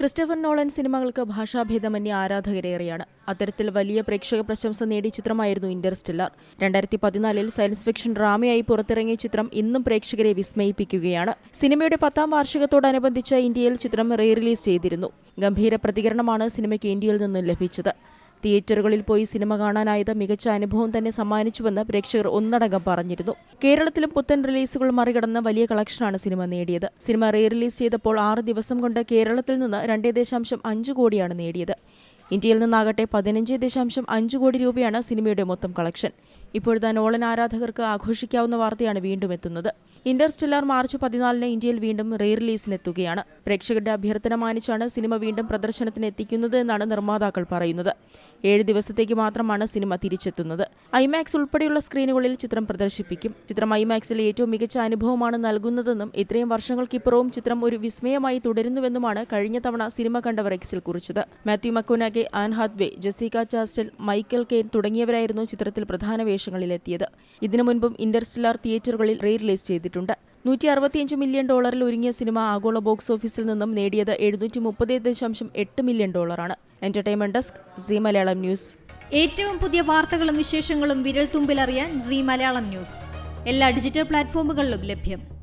Christopher Nolan സിനിമകൾക്ക് ഭാഷാഭേദമന്യ ആരാധകരേറെയാണ്. അത്തരത്തിൽ വലിയ പ്രേക്ഷക പ്രശംസ നേടിയ ചിത്രമായിരുന്നു ഇന്റർസ്റ്റെല്ലാർ. രണ്ടായിരത്തി പതിനാലിൽ സയൻസ് ഫിക്ഷൻ ഡ്രാമയായി പുറത്തിറങ്ങിയ ചിത്രം ഇന്നും പ്രേക്ഷകരെ വിസ്മയിപ്പിക്കുകയാണ്. സിനിമയുടെ പത്താം വാർഷികത്തോടനുബന്ധിച്ച് ഇന്ത്യയിൽ ചിത്രം റീ റിലീസ് ചെയ്തിരുന്നു. ഗംഭീര പ്രതികരണമാണ് സിനിമയ്ക്ക് ഇന്ത്യയിൽ നിന്നും ലഭിച്ചത്. തിയേറ്ററുകളിൽ പോയി സിനിമ കാണാനായത് മികച്ച അനുഭവം തന്നെ സമ്മാനിച്ചുവെന്ന് പ്രേക്ഷകർ ഒന്നടങ്കം പറഞ്ഞിരുന്നു. കേരളത്തിലും പുത്തൻ റിലീസുകൾ മറികടന്ന് വലിയ കളക്ഷനാണ് സിനിമ നേടിയത്. സിനിമ റീ റിലീസ് ചെയ്തപ്പോൾ ആറ് ദിവസം കൊണ്ട് കേരളത്തിൽ നിന്ന് രണ്ടേ ദശാംശം അഞ്ച് കോടിയാണ് നേടിയത്. ഇന്ത്യയിൽ നിന്നാകട്ടെ പതിനഞ്ച് ദശാംശം അഞ്ച് കോടി രൂപയാണ് സിനിമയുടെ മൊത്തം കളക്ഷൻ. ഇപ്പോഴത്തെ നോളൻ ആരാധകർക്ക് ആഘോഷിക്കാവുന്ന വാർത്തയാണ് വീണ്ടും എത്തുന്നത്. ഇന്റർസ്റ്റെല്ലാർ മാർച്ച് പതിനാലിന് ഇന്ത്യയിൽ വീണ്ടും റീ റിലീസിനെത്തുകയാണ് പ്രേക്ഷകരുടെ അഭ്യർത്ഥന മാനിച്ചാണ് സിനിമ വീണ്ടും പ്രദർശനത്തിന് എത്തിക്കുന്നത് എന്നാണ് നിർമ്മാതാക്കൾ പറയുന്നത്. ഏഴ് ദിവസത്തേക്ക് മാത്രമാണ് സിനിമ തിരിച്ചെത്തുന്നത്. ഐമാക്സ് ഉൾപ്പെടെയുള്ള സ്ക്രീനുകളിൽ ചിത്രം പ്രദർശിപ്പിക്കും. ചിത്രം ഐമാക്സിൽ ഏറ്റവും മികച്ച അനുഭവമാണ് നൽകുന്നതെന്നും ഇത്രയും വർഷങ്ങൾക്കിപ്പുറവും ചിത്രം ഒരു വിസ്മയമായി തുടരുന്നുവെന്നുമാണ് കഴിഞ്ഞ തവണ സിനിമ കണ്ടവർ എക്സിൽ കുറിച്ചത്. Matthew McConaughey Anne Hathaway Jessica Chastain Michael Caine തുടങ്ങിയവരായിരുന്നു ചിത്രത്തിൽ പ്രധാന വേഷങ്ങളിലെത്തിയത്. ഇതിനു മുൻപും ഇന്റർസ്റ്റെല്ലാർ തിയേറ്ററുകളിൽ റീ റിലീസ് ചെയ്തിട്ടുണ്ട്. നൂറ്റി അറുപത്തിയഞ്ച് മില്യൺ ഡോളറിൽ ഒരുങ്ങിയ സിനിമ ആഗോള ബോക്സ് ഓഫീസിൽ നിന്നും നേടിയത് എഴുന്നൂറ്റി മുപ്പത് ദശാംശം എട്ട് മില്യൺ ഡോളറാണ്. Entertainment desk Zee Malayalam news. ഏറ്റവും പുതിയ വാർത്തകളും വിശേഷങ്ങളും വിരൽ തുമ്പിലറിയാൻ സി മലയാളം ന്യൂസ്. എല്ലാ ഡിജിറ്റൽ പ്ലാറ്റ്ഫോമുകളിലും ലഭ്യം.